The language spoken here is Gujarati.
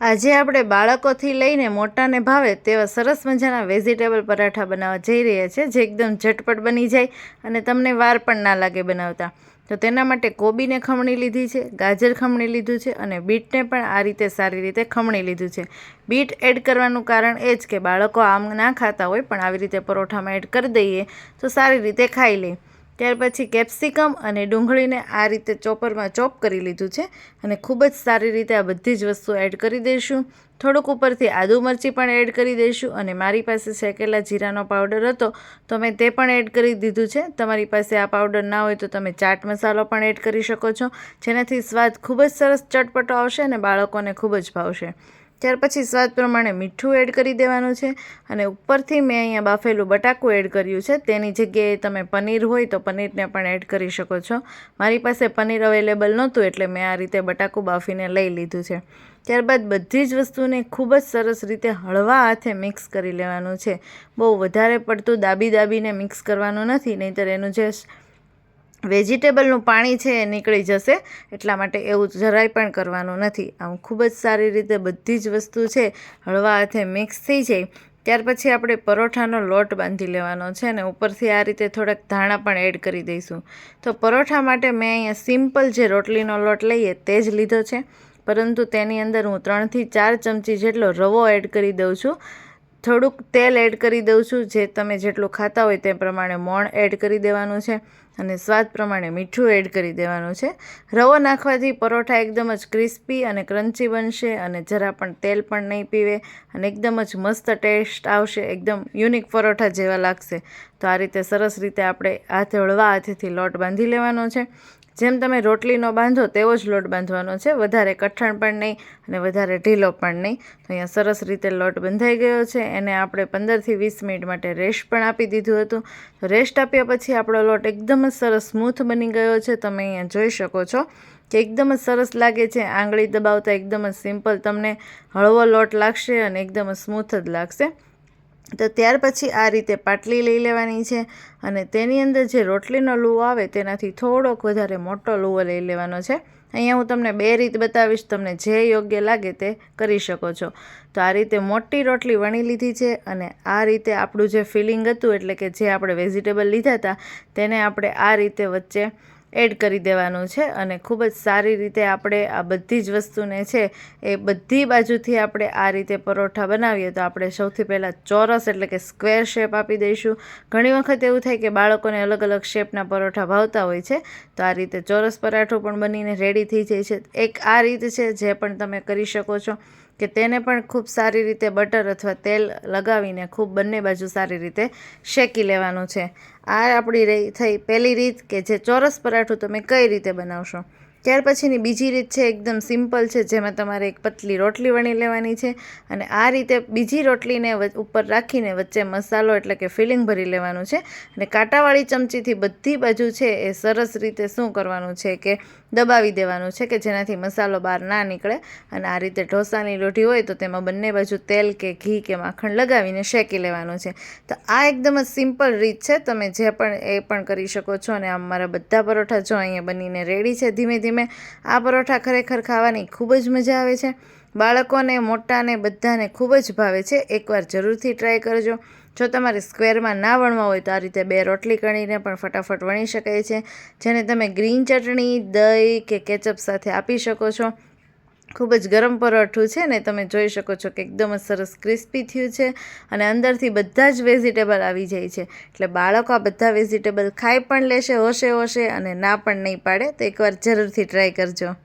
આજે આપણે બાળકોથી લઈને મોટાને ભાવે તેવા સરસ મજાના વેજીટેબલ પરાઠા બનાવવા જઈ રહ્યા છે, જે એકદમ ઝટપટ બની જાય અને તમને વાર પણ ના લાગે બનાવતા. તો તેના માટે કોબીને ખમણી લીધી છે, ગાજર ખમણી લીધું છે અને બીટને પણ આ રીતે સારી રીતે ખમણી લીધું છે. બીટ એડ કરવાનું કારણ એ જ કે બાળકો આમ ના ખાતા હોય પણ આવી રીતે પરોઠામાં એડ કરી દઈએ તો સારી રીતે ખાઈ લે. ત્યાર પછી કેપ્સિકમ અને ડુંગળીને આ રીતે ચોપરમાં ચોપ કરી લીધું છે અને ખૂબ જ સારી રીતે આ બધી જ વસ્તુ એડ કરી દઈશું. થોડુંક ઉપરથી આદુ મરચી પણ એડ કરી દઈશું અને મારી પાસે શેકેલા જીરાનો પાવડર હતો તો મેં તે પણ એડ કરી દીધું છે. તમારી પાસે આ પાવડર ના હોય તો તમે ચાટ મસાલો પણ એડ કરી શકો છો, જેનાથી સ્વાદ ખૂબ જ સરસ ચટપટો આવશે અને બાળકોને ખૂબ જ ભાવશે. ત્યાર પછી સ્વાદ પ્રમાણે મીઠું એડ કરી દેવાનું છે અને ઉપરથી મેં અહીંયા બાફેલું બટાકું એડ કર્યું છે. તેની જગ્યાએ તમે પનીર હોય તો પનીરને પણ એડ કરી શકો છો. મારી પાસે પનીર અવેલેબલ નહોતું એટલે મેં આ રીતે બટાકું બાફીને લઈ લીધું છે. ત્યારબાદ બધી જ વસ્તુને ખૂબ જ સરસ રીતે હળવા હાથે મિક્સ કરી લેવાનું છે. બહુ વધારે પડતું દાબી દાબીને મિક્સ કરવાનું નથી, નહીંતર એનું જે વેજીટેબલનું પાણી છે એ નીકળી જશે, એટલા માટે એવું જરાય પણ કરવાનું નથી. આમ ખૂબ જ સારી રીતે બધી જ વસ્તુ છે, હળવા હાથે મિક્સ થઈ જાય. ત્યાર પછી આપણે પરોઠાનો લોટ બાંધી લેવાનો છે અને ઉપરથી આ રીતે થોડાક ધાણા પણ એડ કરી દઈશું. તો પરોઠા માટે મેં અહીંયા સિમ્પલ જે રોટલીનો લોટ લઈએ તે જ લીધો છે. પરંતુ તેની અંદર હું ત્રણથી ચાર ચમચી જેટલો રવો એડ કરી દઉં છું. થોડુંક તેલ એડ કરી દઉં છું. જે તમે જેટલું ખાતા હોય તે પ્રમાણે મોણ એડ કરી દેવાનું છે અને સ્વાદ પ્રમાણે મીઠું એડ કરી દેવાનું છે. રવો નાખવાથી પરોઠા એકદમ જ ક્રિસ્પી અને ક્રન્ચી બનશે અને જરા પણ તેલ પણ નહીં પીવે અને એકદમ જ મસ્ત ટેસ્ટ આવશે. એકદમ યુનિક પરોઠા જેવા લાગશે. તો આ રીતે સરસ રીતે આપણે હાથે હળવા હાથેથી લોટ બાંધી લેવાનો છે. જેમ તમે રોટલીનો બાંધો, તેવો જ લોટ બાંધવાનો છે. વધારે કઠણ પણ નહીં અને વધારે ઢીલો પણ નહીં. તો અહીંયા સરસ રીતે લોટ બંધાઈ ગયો છે. એને આપણે પંદરથી વીસ મિનિટ માટે રેસ્ટ પણ આપી દીધું હતું. તો રેસ્ટ આપ્યા પછી આપણો લોટ એકદમ જ સરસ સ્મૂથ બની ગયો છે. તમે અહીંયા જોઈ શકો છો કે એકદમ જ સરસ લાગે છે. આંગળી દબાવતા એકદમ જ સિમ્પલ. તમને હળવો લોટ લાગશે અને એકદમ સ્મૂથ જ લાગશે. તો ત્યાર પછી આ રીતે પાટલી લઈ લેવાની છે અને તેની અંદર જે રોટલીનો લૂવો આવે તેનાથી થોડોક વધારે મોટો લૂવો લઈ લેવાનો છે. અહીંયા હું તમને બે રીત બતાવીશ, તમને જે યોગ્ય લાગે તે કરી શકો છો. તો આ રીતે મોટી રોટલી વણી લીધી છે અને આ રીતે આપણું જે ફિલિંગ હતું એટલે કે જે આપણે વેજીટેબલ લીધા હતા, તેને આપણે આ રીતે વચ્ચે એડ કરી દેવાનું છે અને ખૂબ જ સારી રીતે આપણે આ બધી જ વસ્તુને છે એ બધી બાજુથી આપણે આ રીતે પરોઠા બનાવીએ તો આપણે સૌથી પહેલાં ચોરસ એટલે કે સ્ક્વેર શેપ આપી દઈશું. ઘણી વખત એવું થાય કે બાળકોને અલગ અલગ શેપના પરોઠા ભાવતા હોય છે, તો આ રીતે ચોરસ પરાઠો પણ બનીને રેડી થઈ જાય છે. એક આ રીત છે જે પણ તમે કરી શકો છો. કે તેને પણ ખૂબ સારી રીતે બટર અથવા તેલ લગાવીને ખૂબ બંને બાજુ સારી રીતે શેકી લેવાનું છે. આ આપણી રહી થઈ પહેલી રીત કે જે ચોરસ પરાઠું તમે કઈ રીતે બનાવશો? ત્યાર પછીની બીજી રીત છે એકદમ સિમ્પલ છે, જેમાં તમારે એક પતલી રોટલી વણી લેવાની છે અને આ રીતે બીજી રોટલીને ઉપર રાખીને વચ્ચે મસાલો એટલે કે ફિલિંગ ભરી લેવાનું છે અને કાંટાવાળી ચમચીથી બધી બાજુ છે એ સરસ રીતે શું કરવાનું છે કે દબાવી દેવાનું છે કે જેનાથી મસાલો બહાર ના નીકળે અને આ રીતે ઢોસાની લોઢી હોય તો તેમાં બંને બાજુ તેલ કે ઘી કે માખણ લગાવીને શેકી લેવાનું છે. તો આ એકદમ જ સિમ્પલ રીત છે, તમે જે પણ એ પણ કરી શકો છો અને આમ મારા બધા પરોઠા જો અહીંયા બનીને રેડી છે ધીમે ધીમે આ પરોઠા ખરેખર ખાવાની ખૂબ જ મજા આવે છે. બાળકોને, મોટાને, બધાને ખૂબ જ ભાવે છે. એકવાર જરૂરથી ટ્રાય કરજો. જો તમારે સ્ક્વેરમાં ના વણવા હોય તો આ રીતે બે રોટલી કણીને પણ ફટાફટ વણી શકાય છે. જેને તમે ગ્રીન ચટણી, દહીં કે કેચઅપ સાથે આપી શકો છો. ખૂબ જ ગરમ પરોઠું છે ને તમે જોઈ શકો છો કે એકદમ જ સરસ ક્રિસ્પી થયું છે અને અંદરથી બધા જ વેજીટેબલ આવી જાય છે. એટલે બાળકો આ બધા વેજીટેબલ ખાઈ પણ લેશે, હોશે હોશે અને ના પણ નહીં પાડે તો એકવાર જરૂરથી ટ્રાય કરજો.